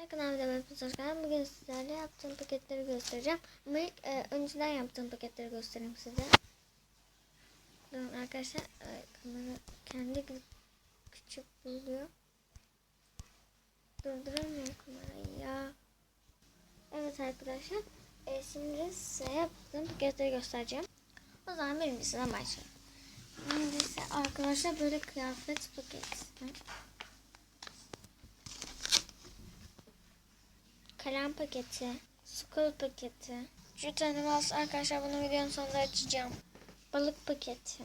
Ben Fısırkan. Bugün sizlerle yaptığım paketleri göstereceğim. Ama ilk e, önceden yaptığım paketleri göstereyim size. Durun arkadaşlar. E, kamera kendi küçük buluyor. Durduramıyor kamerayı ya. Evet arkadaşlar. E, şimdi size yaptığım paketleri göstereceğim. O zaman birincisinden başlayalım. Birincisi arkadaşlar böyle kıyafet paketi. Kalem paketi, skol paketi, jüt animals arkadaşlar bunu videonun sonunda açacağım. Balık paketi,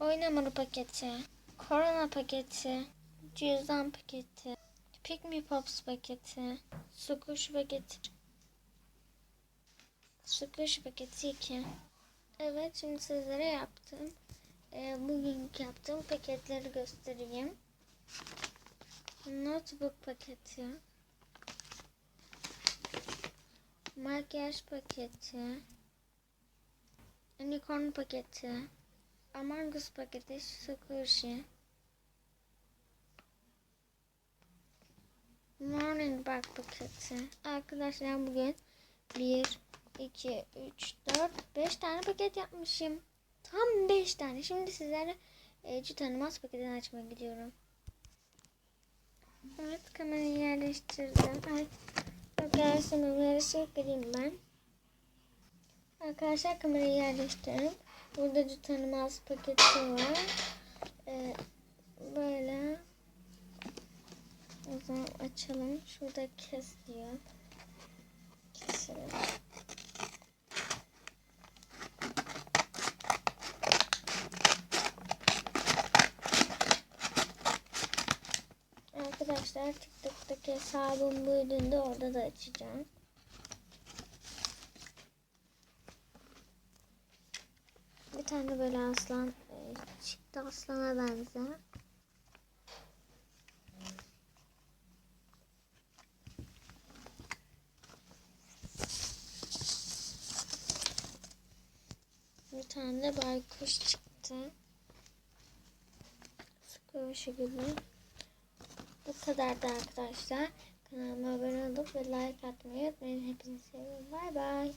oyun hamuru paketi, korona paketi, cüzdan paketi, pick me pops paketi, sukuş paketi, sukuş paketi 2. Evet şimdi sizlere yaptım. Ee, bugünkü yaptığım paketleri göstereyim. Notebook paketi. Makyaj paketi. Unicorn paketi. Among Us paketi. Squishy. Morning Bug paketi. Arkadaşlar bugün 1, 2, 3, 4, 5 tane paket yapmışım. Tam 5 tane. Şimdi sizlere e, tanımaz paketini açmaya gidiyorum. Evet kamerayı yerleştirdim. Evet. Arkadaşlar kamerayı sökeyim ben. Arkadaşlar kamerayı yerleştirdim. Burada bir tanımaz paketi var. Ee, böyle. O zaman açalım. Şurada kes diyor. Arkadaşlar TikTok'taki hesabım da orada da açacağım. Bir tane böyle aslan e, çıktı aslana benzer. Bir tane de baykuş çıktı. Squishy gibi. Bu kadardı arkadaşlar. Kanalıma abone olup ve like atmayı unutmayın. Hepinizi seviyorum. Bay bay.